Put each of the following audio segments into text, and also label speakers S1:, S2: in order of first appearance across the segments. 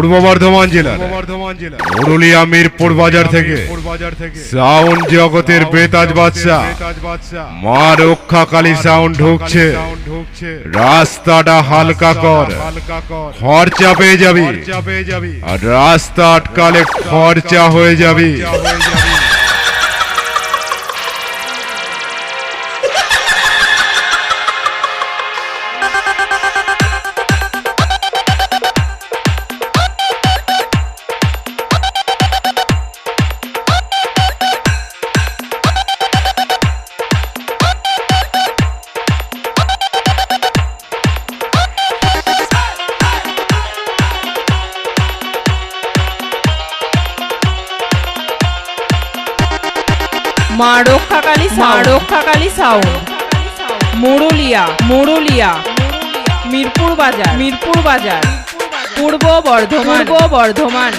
S1: পূর্ব বর্ধমান জেলা বর্ধমান জেলা পুরুলিয়া মিরপুর বাজার থেকে সাউন্ড জগতের বেতাজ বাদশা মা রক্ষা কালী সাউন্ড ঢুকছে। রাস্তাটা হালকা কর। খরচা পেয়ে যাবি। আর রাস্তা আটকালে খরচা হয়ে যাবি।
S2: মা রক্ষাকালী মা রক্ষাকালী সাউন্ড মুরুলিয়া মুরুলিয়া। মিরপুর বাজার মিরপুর বাজার। পূর্ব বর্ধমান। পূর্ব বর্ধমান।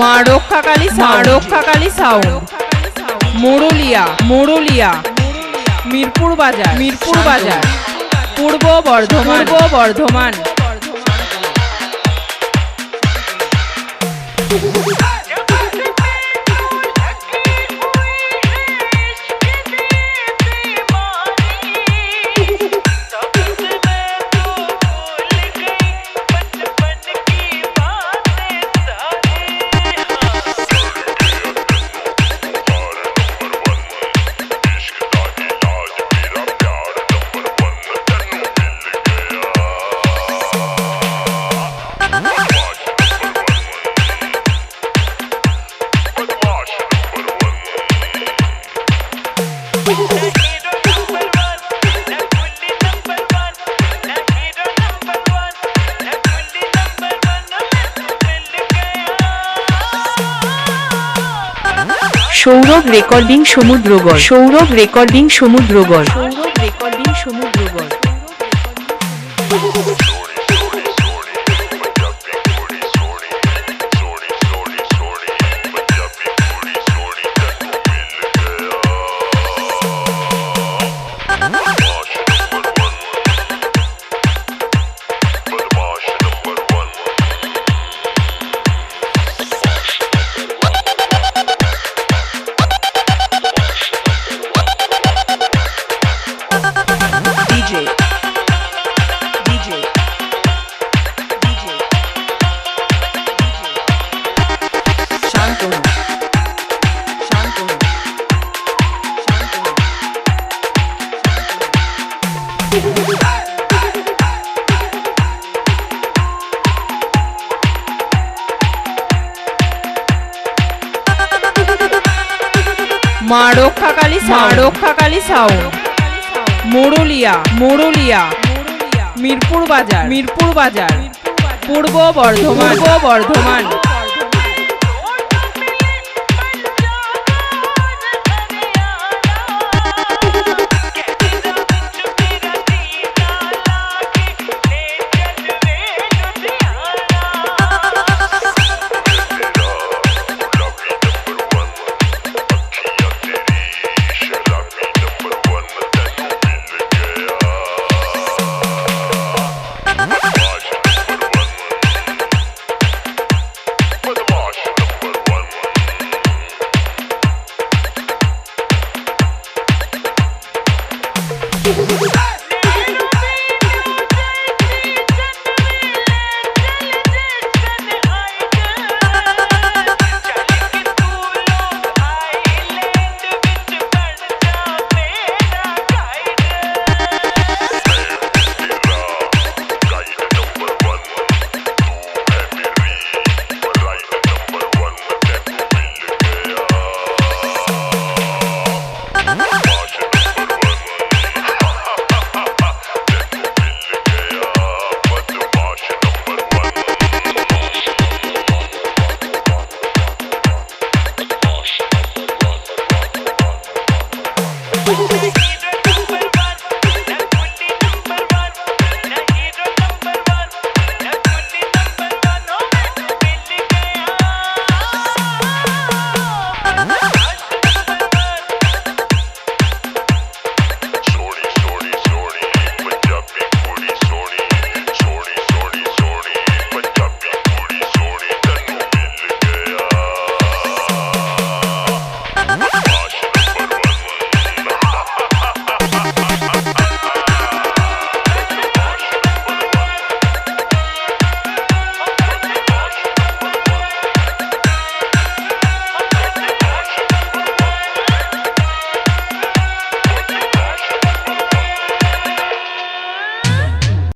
S2: মা রক্ষাকালী মা Rakshakali sound Muruliya Muruliya. Mirpur Bazar Mirpur Bazar. Purba Bardhaman. Purba Bardhaman.
S3: Sourav recording Samudragarh. Sourav recording Samudragarh. Sourav recording Samudragarh.
S2: মা রক্ষাকালী মা রক্ষাকালী সাউন্ড মুরুলিয়া মুরুলিয়া। মিরপুর বাজার মিরপুর বাজার। পূর্ব বর্ধমান পূর্ব বর্ধমান।
S4: Hey!